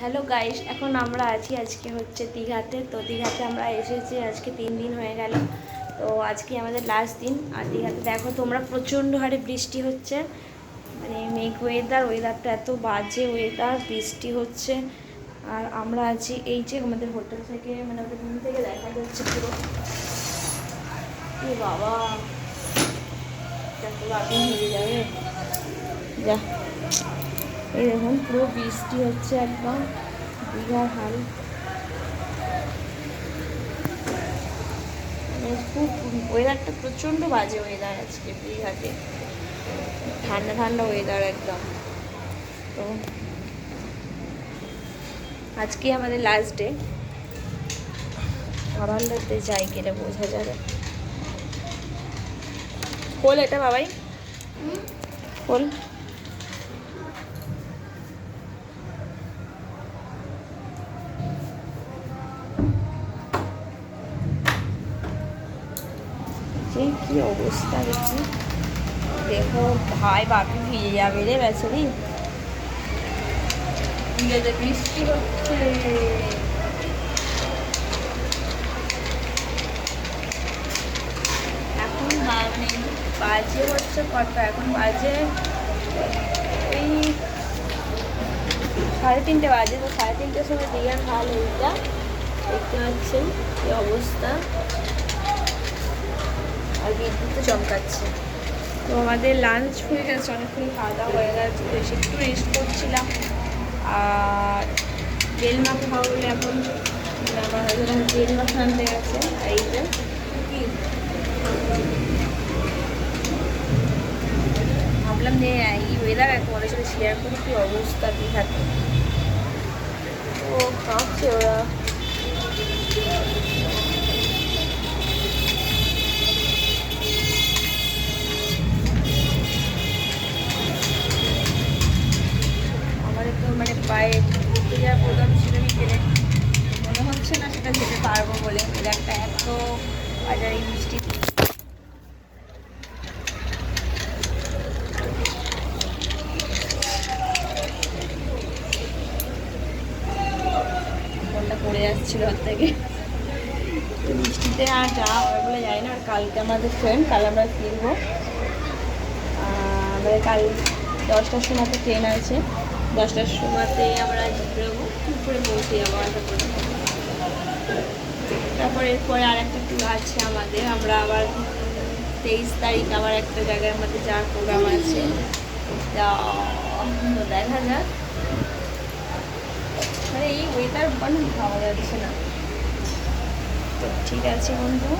Hello guys এখন আমরা আছি আজকে হচ্ছে দীঘাতে। তো দীঘাতে আমরা এসেছি, আজকে তিন দিন হয়ে গেল। তো আজকে আমাদের লাস্ট দিন। আর দীঘাতে দেখো তোমরা প্রচণ্ড হারে বৃষ্টি হচ্ছে। মানে মেঘ ওয়েদার ওয়েদারটা এত বাজে ওয়েদার বৃষ্টি হচ্ছে। আর আমরা আছি এই যে আমাদের হোটেল থেকে মানে আমাদের রুম থেকে দেখা যাচ্ছে পুরো। বাবা। হয়ে যাবে। যা। এই দেখুন পুরো বৃষ্টি হচ্ছে একদম দীঘার হাল। মানে খুব ওয়েদারটা প্রচণ্ড বাজে ওয়েদার আজকে দীঘাতে ঠান্ডা ঠান্ডা ওয়েদার একদম। তো আজকে আমাদের লাস্ট ডে বারান্দাতে যাই গেলে বোঝা যাবে। খোল এটা বাবাই। খোল। কি অবস্থা দেখি। দেখো ভাই বাপি ভিজে যাবে রে বেচারি। বৃষ্টি হচ্ছে। এখন মানে বাজে হচ্ছে কত এখন বাজে ওই সাড়ে তিনটে বাজে তো সাড়ে তিনটের সময় দীঘার হাল এইটা। দেখতে পাচ্ছেন এই অবস্থা। আর বিদ্যুৎ চমকাচ্ছে। তো আমাদের লাঞ্চ হয়ে গেছে অনেকক্ষণ খাওয়া দাওয়া হয়ে গেছে তো এসে একটু রেস্ট করছিলাম। আর বেল মাখা খাওয়া বলে এখন আমার হাজবেন্ড বেল মাখা আনতে গেছে আর এই যে। ভাবলাম যে এই ওয়েদার তোমাদের সাথে শেয়ার করি কি অবস্থা দীঘাতে ও কাঁপছে ওরা। ঘুরতে যাওয়ার প্রোগ্রাম ছিল বিকেলে মনে হচ্ছে না সেটা যেতে পারব বলে। ওয়েদারটা এত বাজারে মিষ্টি। ফোনটা পড়ে যাচ্ছিল থেকে। তো বৃষ্টিতে আর যাওয়া হবে বলে না। আর কালকে আমাদের ট্রেন কাল আমরা ফিরবো। আমাদের কাল দশটার সময় তো ট্রেন আছে। দশটার সময়তে আমরা দুপুরে পৌঁছে যাব তারপরে এরপরে আর একটা ট্যুর আছে আমাদের, আমরা আবার তেইশ তারিখ আবার একটা জায়গায় আমাদের যাওয়ার প্রোগ্রাম আছে। দেখা যাক। মানে এই ওয়েদার মানে ভাবা যাচ্ছে না। তো ঠিক আছে বন্ধু।